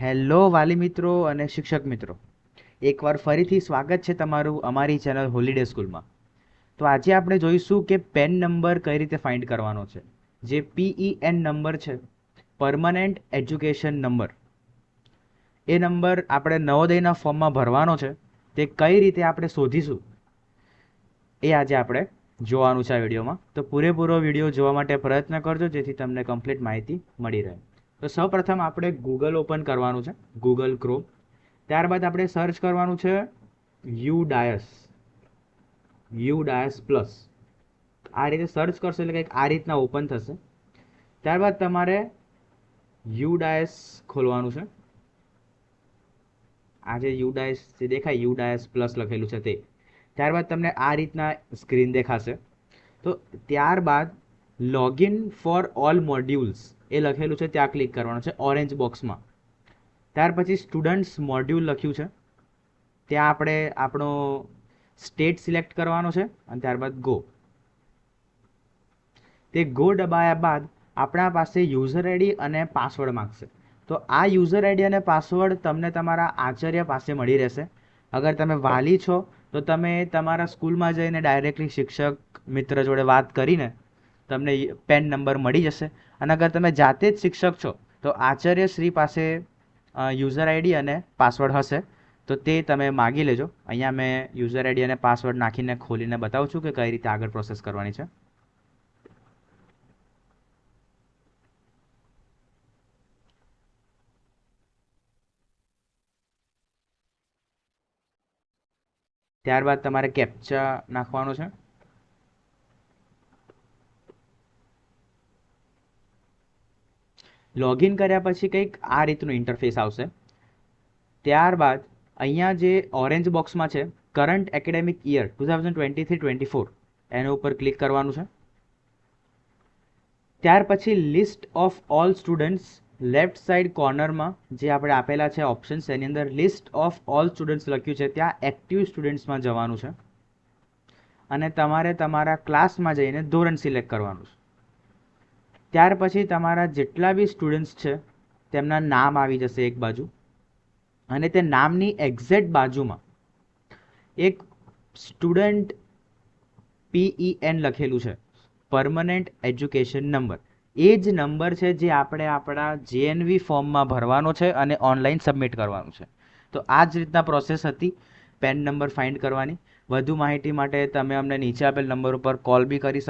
Hello વાલી મિત્રો અને શિક્ષક મિત્રો. એકવાર ફરીથી સ્વાગત છે તમારું અમારી ચેનલ હોલિડે સ્કૂલમાં. તો આજે આપણે જોઈશું કે પેન નંબર કઈ રીતે ફાઇન્ડ કરવાનો છે. જે પીઈએન નંબર છે પરમનન્ટ એજ્યુકેશન નંબર. એ નંબર આપણે નવોદયના ફોર્મમાં ભરવાનો છે. તે કઈ રીતે આપણે શોધીશું, એ આજે આપણે જોવાનું છે આ વિડીયોમાં. તો પૂરેપૂરો વીડિયો જોવા માટે પ્રયત્ન કરજો, જેથી તમને કમ્પ્લીટ માહિતી મળી રહે. તો સૌપ્રથમ આપણે ગૂગલ ઓપન કરવાનું છે ગૂગલ ક્રોમ ત્યારબાદ આપણે સર્ચ કરવાનું છે U DISE U DISE plus આ રીતે સર્ચ કરશો એટલે કંઈક આ રીતના ઓપન થશે. ત્યારબાદ તમારે યુ ડાયસ ખોલવાનું છે. આ જે યુ ડાયસ જે દેખાય યુ ડાયસ પ્લસ લખેલું છે તે. ત્યારબાદ તમને આ રીતના સ્ક્રીન દેખાશે. તો ત્યારબાદ લોગિન ફોર ઓલ મોડ્યુલ્સ એ લખેલું છે, ત્યાં ક્લિક કરવાનું છે ઓરેન્જ બોક્સમાં ત્યાર પછી સ્ટુડન્ટ્સ મોડ્યુલ લખ્યું છે. ત્યાં આપણે આપણો સ્ટેટ સિલેક્ટ કરવાનો છે, અને ત્યારબાદ ગો તે ગો દબાયા બાદ આપણા પાસે યુઝર આઈડી અને પાસવર્ડ માગશે. તો આ યુઝર આઈડી અને પાસવર્ડ તમને તમારા આચાર્ય પાસે મળી રહેશે. અગર તમે વાલી છો, તો તમે તમારા સ્કૂલમાં જઈને ડાયરેક્ટલી શિક્ષક મિત્ર જોડે વાત કરીને તમને પેન નંબર મળી જશે. અને અગર તમે જાતે જ શિક્ષક છો, તો આચાર્ય શ્રી પાસે યુઝર આઈડી અને પાસવર્ડ હશે. તો તે તમે માગી લેજો. અહીંયા મેં યુઝર આઈડી અને પાસવર્ડ નાખીને ખોલીને બતાવું છું કે કઈ રીતે આગળ પ્રોસેસ કરવાની છે. ત્યારબાદ તમારે કેપ્ચા નાખવાનું છે. લોગિન કર્યા પછી કંઈક આ રીતનું ઇન્ટરફેસ આવશે. ત્યારબાદ અહીંયા જે ઓરેન્જ બોક્સમાં છે current academic year two thousand twenty three twenty four એના ઉપર ક્લિક કરવાનું છે. ત્યાર પછી list of all students left side કોર્નરમાં જે આપણે આપેલા છે ઓપ્શન્સ એની અંદર લિસ્ટ ઓફ ઓલ સ્ટુડન્ટ્સ લખ્યું છે, ત્યાં એક્ટિવ સ્ટુડન્ટ્સમાં જવાનું છે. અને તમારે તમારા ક્લાસમાં જઈને ધોરણ સિલેક્ટ કરવાનું છે. ત્યાર પછી તમારા જેટલા બી સ્ટુડન્ટ્સ છે, તેમના નામ આવી જશે એક બાજુ અને તે નામની એક્ઝેક્ટ બાજુમાં એક સ્ટુડન્ટ પીઈએન લખેલું છે પરમનન્ટ એજ્યુકેશન નંબર એ જ નંબર છે જે આપણે આપણા જેએનવી ફોર્મમાં ભરવાનો છે અને ઓનલાઈન સબમિટ કરવાનું છે. તો આ જ રીતના પ્રોસેસ હતી પેન નંબર ફાઇન્ડ કરવાની. વધુ માહિતી માટે તમે અમને નીચે આપેલ નંબર ઉપર કોલ બી કરી શકો.